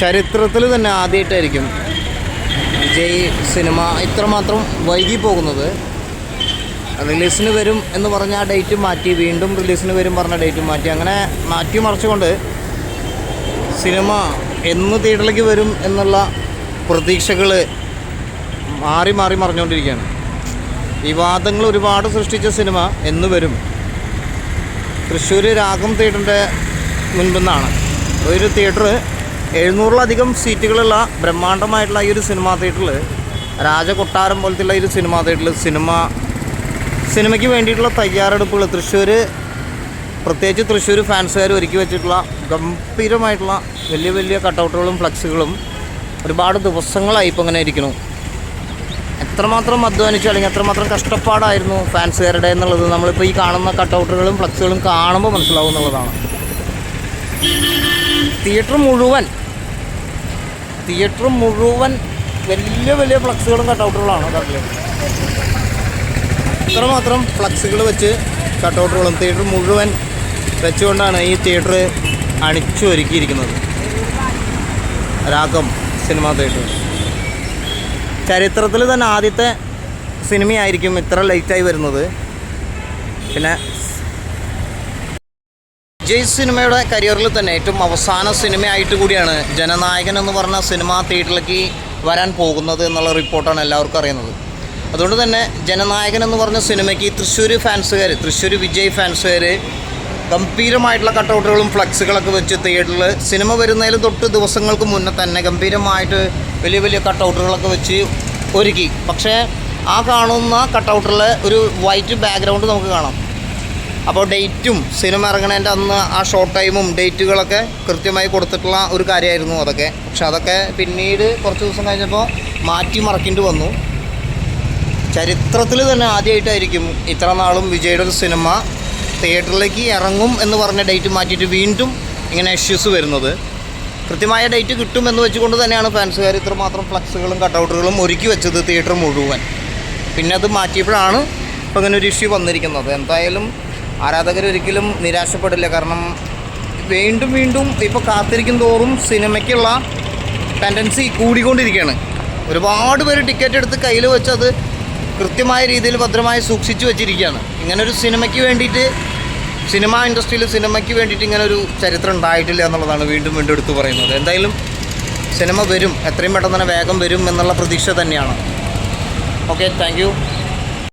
ചരിത്രത്തിൽ തന്നെ ആദ്യമായിട്ടായിരിക്കും വിജയ് സിനിമ ഇത്രമാത്രം വൈകി പോകുന്നത് റിലീസിന് വരും എന്ന് പറഞ്ഞ ആ ഡേറ്റ് മാറ്റി വീണ്ടും റിലീസിന് വരും പറഞ്ഞ ഡേറ്റ് മാറ്റി. അങ്ങനെ മാറ്റി മറിച്ചുകൊണ്ട് സിനിമ എന്ന് തിയേറ്ററിലേക്ക് വരും എന്നുള്ള പ്രതീക്ഷകൾ മാറി മാറി മറിഞ്ഞുകൊണ്ടിരിക്കുകയാണ്. വിവാദങ്ങൾ ഒരുപാട് സൃഷ്ടിച്ച സിനിമ എന്ന് വരും. തൃശ്ശൂർ രാഗം തിയേറ്ററിന്റെ മുൻപിന്നാണ്. ഒരു തിയേറ്റർ എഴുന്നൂറിലധികം സീറ്റുകളുള്ള ബ്രഹ്മാണ്ഡമായിട്ടുള്ള ഈ ഒരു സിനിമാ തിയേറ്ററിൽ രാജകൊട്ടാരം പോലത്തെയുള്ള ഈ ഒരു സിനിമാ തിയേറ്ററിൽ സിനിമ സിനിമയ്ക്ക് വേണ്ടിയിട്ടുള്ള തയ്യാറെടുപ്പുകൾ തൃശ്ശൂർ പ്രത്യേകിച്ച് തൃശ്ശൂർ ഫാൻസുകാർ ഒരുക്കി വെച്ചിട്ടുള്ള ഗംഭീരമായിട്ടുള്ള വലിയ വലിയ കട്ടൗട്ടുകളും ഫ്ലക്സുകളും ഒരുപാട് ദിവസങ്ങളായി ഇപ്പോൾ ഇങ്ങനെ ഇരിക്കുന്നു. എത്രമാത്രം അധ്വാനിച്ചു അല്ലെങ്കിൽ എത്രമാത്രം കഷ്ടപ്പാടായിരുന്നു ഫാൻസുകാരുടെ എന്നുള്ളത് നമ്മളിപ്പോൾ ഈ കാണുന്ന കട്ടൗട്ടുകളും ഫ്ലക്സുകളും കാണുമ്പോൾ മനസ്സിലാവും എന്നുള്ളതാണ്. തിയേറ്റർ മുഴുവൻ തിയേറ്റർ മുഴുവൻ വലിയ വലിയ ഫ്ലക്സുകളും കട്ടൗട്ടുകളാണ് ഇത്ര മാത്രം ഫ്ലക്സുകൾ വെച്ച് കട്ടൗട്ടുകളും തിയേറ്റർ മുഴുവൻ വെച്ചുകൊണ്ടാണ് ഈ തിയേറ്റർ അണിച്ചു ഒരുക്കിയിരിക്കുന്നത് രാഗം സിനിമാ തിയേറ്റർ ചരിത്രത്തിൽ തന്നെ ആദ്യത്തെ സിനിമയായിരിക്കും ഇത്ര ലൈറ്റായി വരുന്നത്. പിന്നെ വിജയ് സിനിമയുടെ കരിയറിൽ തന്നെ ഏറ്റവും അവസാന സിനിമയായിട്ട് കൂടിയാണ് ജനനായകൻ എന്ന് പറഞ്ഞ സിനിമ തിയേറ്ററിലേക്ക് വരാൻ പോകുന്നത് എന്നുള്ള റിപ്പോർട്ടാണ് എല്ലാവർക്കും അറിയുന്നത്. അതുകൊണ്ട് തന്നെ ജനനായകൻ എന്ന് പറഞ്ഞ സിനിമയ്ക്ക് തൃശ്ശൂർ ഫാൻസുകാർ തൃശ്ശൂർ വിജയ് ഫാൻസുകാർ ഗംഭീരമായിട്ടുള്ള കട്ടൗട്ടുകളും ഫ്ലക്സുകളൊക്കെ വെച്ച് തിയേറ്ററിൽ സിനിമ വരുന്നതിൽ തൊട്ട് ദിവസങ്ങൾക്ക് മുന്നേ തന്നെ ഗംഭീരമായിട്ട് വലിയ വലിയ കട്ടൗട്ടുകളൊക്കെ വെച്ച് ഒരുക്കി. പക്ഷേ ആ കാണുന്ന കട്ടൗട്ടിലെ ഒരു വൈറ്റ് ബാക്ക്ഗ്രൗണ്ട് നമുക്ക് കാണാം. അപ്പോൾ ഡേറ്റും സിനിമ ഇറങ്ങണേന്റെ അന്ന് ആ ഷോർട്ട് ടൈമും ഡേറ്റുകളൊക്കെ കൃത്യമായി കൊടുത്തിട്ടുള്ള ഒരു കാര്യമായിരുന്നു അതൊക്കെ. പക്ഷെ അതൊക്കെ പിന്നീട് കുറച്ച് ദിവസം കഴിഞ്ഞപ്പോൾ മാറ്റി മറക്കേണ്ടി വന്നു. ചരിത്രത്തിൽ തന്നെ ആദ്യമായിട്ടായിരിക്കും ഇത്ര നാളും വിജയുടെ ഒരു സിനിമ തിയേറ്ററിലേക്ക് ഇറങ്ങും എന്ന് പറഞ്ഞ ഡേറ്റ് മാറ്റിയിട്ട് വീണ്ടും ഇങ്ങനെ ഇഷ്യൂസ് വരുന്നത്. കൃത്യമായ ഡേറ്റ് കിട്ടുമെന്ന് വെച്ചുകൊണ്ട് തന്നെയാണ് ഫാൻസുകാർ ഇത്രമാത്രം ഫ്ലക്സുകളും കട്ടൗട്ടുകളും ഒരുക്കി വെച്ചത് തിയേറ്റർ മുഴുവൻ. പിന്നെ അത് മാറ്റിയപ്പോഴാണ് ഇങ്ങനെ ഒരു ഇഷ്യൂ വന്നിരിക്കുന്നത്. എന്തായാലും ആരാധകർ ഒരിക്കലും നിരാശപ്പെടില്ല. കാരണം വീണ്ടും വീണ്ടും ഇപ്പോൾ കാത്തിരിക്കും തോറും സിനിമയ്ക്കുള്ള ടെൻഡൻസി കൂടിക്കൊണ്ടിരിക്കുകയാണ്. ഒരുപാട് പേര് ടിക്കറ്റ് എടുത്ത് കയ്യിൽ വെച്ച് അത് കൃത്യമായ രീതിയിൽ ഭദ്രമായി സൂക്ഷിച്ചു വെച്ചിരിക്കുകയാണ്. ഇങ്ങനൊരു സിനിമയ്ക്ക് വേണ്ടിയിട്ട് സിനിമ ഇൻഡസ്ട്രിയിൽ സിനിമയ്ക്ക് വേണ്ടിയിട്ട് ഇങ്ങനെ ഒരു ചരിത്രം ഉണ്ടായിട്ടില്ല എന്നുള്ളതാണ് വീണ്ടും വീണ്ടും എടുത്തു പറയുന്നത്. എന്തായാലും സിനിമ വരും എത്രയും പെട്ടെന്ന് തന്നെ വേഗം വരും എന്നുള്ള പ്രതീക്ഷ തന്നെയാണ്. Okay thank